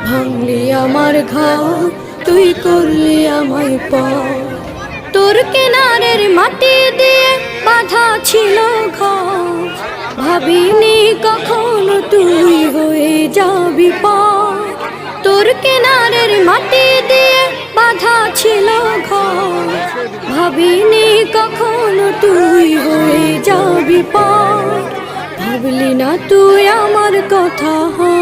ভাঙলি আমার ঘর তুই করলি আমায় পর তোর কিনারের মাটি দিয়ে বাধা ছিল ভাবিনি কখনো তুই হয়ে যাবি পর তোর কিনারের মাটি দিয়ে বাধা ছিল ভাবিনি কখনো তুই হয়ে যাবি পর ভাবলি না তুই আমার কথা হ্যাঁ